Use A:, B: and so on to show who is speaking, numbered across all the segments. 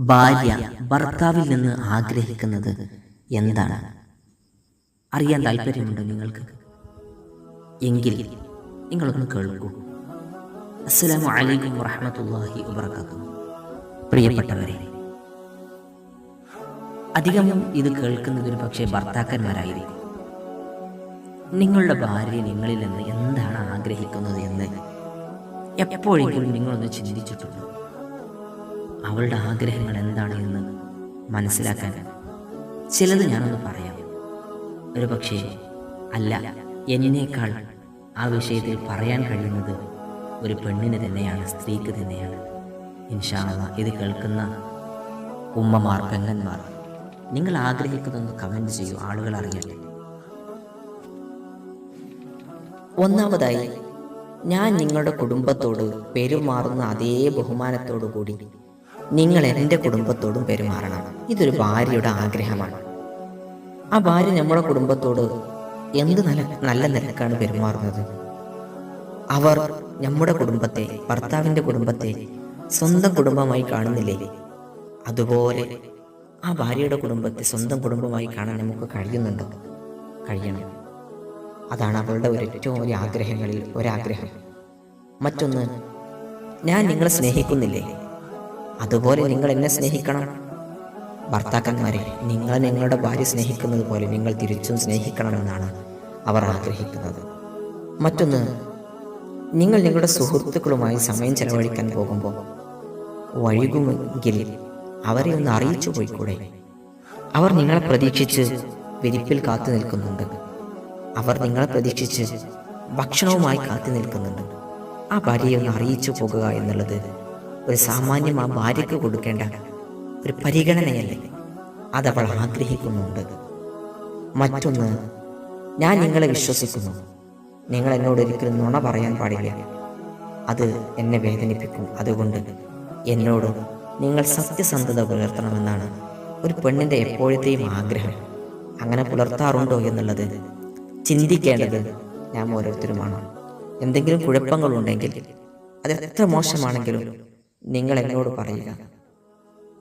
A: ഭാര്യ ഭർത്താവിൽ നിന്ന് ആഗ്രഹിക്കുന്നത് എന്താണ്? അറിയാൻ താല്പര്യമുണ്ടോ നിങ്ങൾക്ക്? എങ്കിൽ നിങ്ങളൊന്ന് കേൾക്കൂ. അസ്സലാമു അലൈക്കും വറഹമത്തല്ലാഹി വബർക്കാത്തു പ്രിയപ്പെട്ടവരെ അധികം ഇത് കേൾക്കുന്നത് ഒരു പക്ഷേ ഭർത്താക്കന്മാരായിരിക്കും. നിങ്ങളുടെ ഭാര്യ നിങ്ങളിൽ നിന്ന് എന്താണ് ആഗ്രഹിക്കുന്നത് എന്ന് എപ്പോഴെങ്കിലും നിങ്ങളൊന്ന് ചിന്തിച്ചിട്ടുണ്ടോ? അവളുടെ ആഗ്രഹങ്ങൾ എന്താണ് എന്ന് മനസ്സിലാക്കാൻ ചിലത് ഞാനൊന്ന് പറയാം. ഒരു പക്ഷേ അല്ല എന്നേക്കാൾ ആ വിഷയത്തിൽ പറയാൻ കഴിയുന്നത് ഒരു പെണ്ണിന് തന്നെയാണ് സ്ത്രീക്ക് തന്നെയാണ്. ഇൻഷാള്ള ഇത് കേൾക്കുന്ന ഉമ്മമാർ പെങ്ങന്മാർ നിങ്ങൾ ആഗ്രഹിക്കുന്നതൊന്ന് കമന്റ് ചെയ്യൂ ആളുകൾ അറിയട്ടെ. ഒന്നാമതായി ഞാൻ നിങ്ങളുടെ കുടുംബത്തോട് പെരുമാറുന്ന അതേ ബഹുമാനത്തോടു കൂടി നിങ്ങൾ എന്റെ കുടുംബത്തോടും പെരുമാറണം. ഇതൊരു ഭാര്യയുടെ ആഗ്രഹമാണ്. ആ ഭാര്യ നമ്മുടെ കുടുംബത്തോട് എന്ത് നല്ല നല്ല നിലക്കാണ് പെരുമാറുന്നത്? അവർ നമ്മുടെ കുടുംബത്തെ ഭർത്താവിന്റെ കുടുംബത്തെ സ്വന്തം കുടുംബമായി കാണുന്നില്ലേ? അതുപോലെ ആ ഭാര്യയുടെ കുടുംബത്തെ സ്വന്തം കുടുംബമായി കാണാൻ നമുക്ക് കഴിയുന്നുണ്ടോ? കഴിയണം. അതാണ് അവളുടെ ഒരു ഏറ്റവും വലിയ ആഗ്രഹങ്ങളിൽ ഒരാഗ്രഹം. മറ്റൊന്ന് ഞാൻ നിങ്ങളെ സ്നേഹിക്കുന്നില്ലേ? അതുപോലെ നിങ്ങൾ എന്നെ സ്നേഹിക്കണം. ഭർത്താക്കന്മാരെ നിങ്ങൾ നിങ്ങളുടെ ഭാര്യ സ്നേഹിക്കുന്നത് പോലെ നിങ്ങൾ തിരിച്ചും സ്നേഹിക്കണമെന്നാണ് അവർ ആഗ്രഹിക്കുന്നത്. മറ്റൊന്ന് നിങ്ങൾ നിങ്ങളുടെ സുഹൃത്തുക്കളുമായി സമയം ചെലവഴിക്കാൻ പോകുമ്പോൾ വഴുകുമെങ്കിൽ അവരെ ഒന്ന് അറിയിച്ചു പോയിക്കൂടെ? അവർ നിങ്ങളെ പ്രതീക്ഷിച്ച് വിരിപ്പിൽ കാത്തു നിൽക്കുന്നുണ്ട്. അവർ നിങ്ങളെ പ്രതീക്ഷിച്ച് ഭക്ഷണവുമായി കാത്തു നിൽക്കുന്നുണ്ട്. ആ ഭാര്യയെ ഒന്ന് അറിയിച്ചു പോകുക എന്നുള്ളത് ഒരു സാമാന്യം ആ ഭാര്യയ്ക്ക് കൊടുക്കേണ്ട ഒരു പരിഗണനയല്ലേ? അതവൾ ആഗ്രഹിക്കുന്നുണ്ട്. മറ്റൊന്ന് ഞാൻ നിങ്ങളെ വിശ്വസിക്കുന്നു. നിങ്ങൾ എന്നോട് ഒരിക്കലും നുണ പറയാൻ പാടില്ല. അത് എന്നെ വേദനിപ്പിക്കും. അതുകൊണ്ട് എന്നോട് നിങ്ങൾ സത്യസന്ധത പുലർത്തണമെന്നാണ് ഒരു പെണ്ണിന്റെ എപ്പോഴത്തെയും ആഗ്രഹം. അങ്ങനെ പുലർത്താറുണ്ടോ എന്നുള്ളത് ചിന്തിക്കേണ്ടത് ഞാൻ ഓരോരുത്തരുമാണ്. എന്തെങ്കിലും കുഴപ്പങ്ങളുണ്ടെങ്കിൽ അത് എത്ര മോശമാണെങ്കിലും നിങ്ങൾ എന്നോട് പറയുക.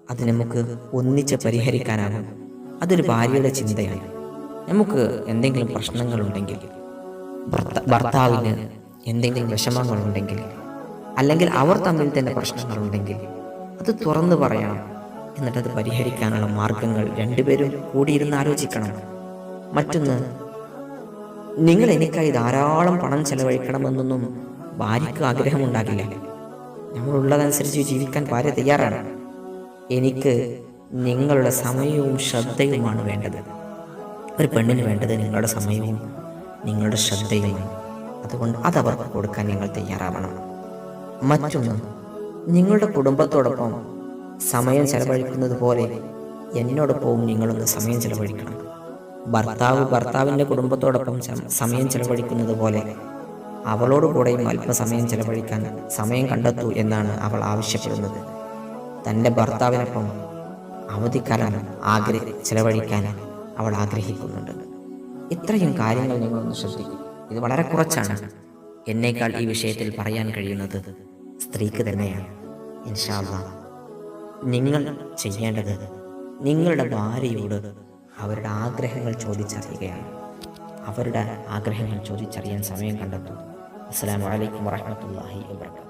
A: അത് നമുക്ക് ഒന്നിച്ച് പരിഹരിക്കാനാകും. അതൊരു ഭാര്യയുടെ ചിന്തയാണ്. നമുക്ക് എന്തെങ്കിലും പ്രശ്നങ്ങളുണ്ടെങ്കിൽ ഭർത്ത ഭർത്താവിന് എന്തെങ്കിലും വിഷമങ്ങളുണ്ടെങ്കിൽ അല്ലെങ്കിൽ അവർ തമ്മിൽ തന്നെ പ്രശ്നങ്ങളുണ്ടെങ്കിൽ അത് തുറന്നു പറയണം എന്നിട്ടത് പരിഹരിക്കാനുള്ള മാർഗങ്ങൾ രണ്ടുപേരും കൂടിയിരുന്ന് ആലോചിക്കണം. മറ്റൊന്ന് നിങ്ങൾ എനിക്കായി ധാരാളം പണം ചെലവഴിക്കണമെന്നൊന്നും ഭാര്യയ്ക്ക് ആഗ്രഹമുണ്ടാകില്ല. നമ്മളുള്ളതനുസരിച്ച് ജീവിക്കാൻ ഭാര്യ തയ്യാറാണ്. എനിക്ക് നിങ്ങളുടെ സമയവും ശ്രദ്ധയുമാണ് വേണ്ടത്. ഒരു പെണ്ണിന് വേണ്ടത് നിങ്ങളുടെ സമയവും നിങ്ങളുടെ ശ്രദ്ധയുമാണ് അതുകൊണ്ട് അതവർക്ക് കൊടുക്കാൻ നിങ്ങൾ തയ്യാറാവണം. മറ്റൊന്ന് നിങ്ങളുടെ കുടുംബത്തോടൊപ്പം സമയം ചെലവഴിക്കുന്നത് പോലെ എന്നോടൊപ്പവും നിങ്ങളൊന്ന് സമയം ചെലവഴിക്കണം. ഭർത്താവ് ഭർത്താവിന്റെ കുടുംബത്തോടൊപ്പം സമയം ചെലവഴിക്കുന്നത് പോലെ അവളോട് കൂടെയും അല്പസമയം ചെലവഴിക്കാൻ സമയം കണ്ടെത്തൂ എന്നാണ് അവൾ ആവശ്യപ്പെടുന്നത്. തന്റെ ഭർത്താവിനൊപ്പം അവധിക്കാലം ആഗ്രഹ ചെലവഴിക്കാൻ അവൾ ആഗ്രഹിക്കുന്നുണ്ട്. ഇത്രയും കാര്യങ്ങൾ നിങ്ങളൊന്ന് ശ്രദ്ധിക്കും. ഇത് വളരെ കുറച്ചാണ്. എന്നേക്കാൾ ഈ വിഷയത്തിൽ പറയാൻ കഴിയുന്നത് സ്ത്രീക്ക് തന്നെയാണ്. ഇൻഷാല്ല നിങ്ങൾ ചെയ്യേണ്ടത് നിങ്ങളുടെ ഭാര്യയോട് അവരുടെ ആഗ്രഹങ്ങൾ ചോദിച്ചറിയുകയാണ്. അവരുടെ ആഗ്രഹങ്ങൾ ചോദിച്ചറിയാൻ സമയം കണ്ടെത്തും. അസ്സാം വലൈക്കും വാഹമത്തല്ലാഹി വാബർക്കാത്തു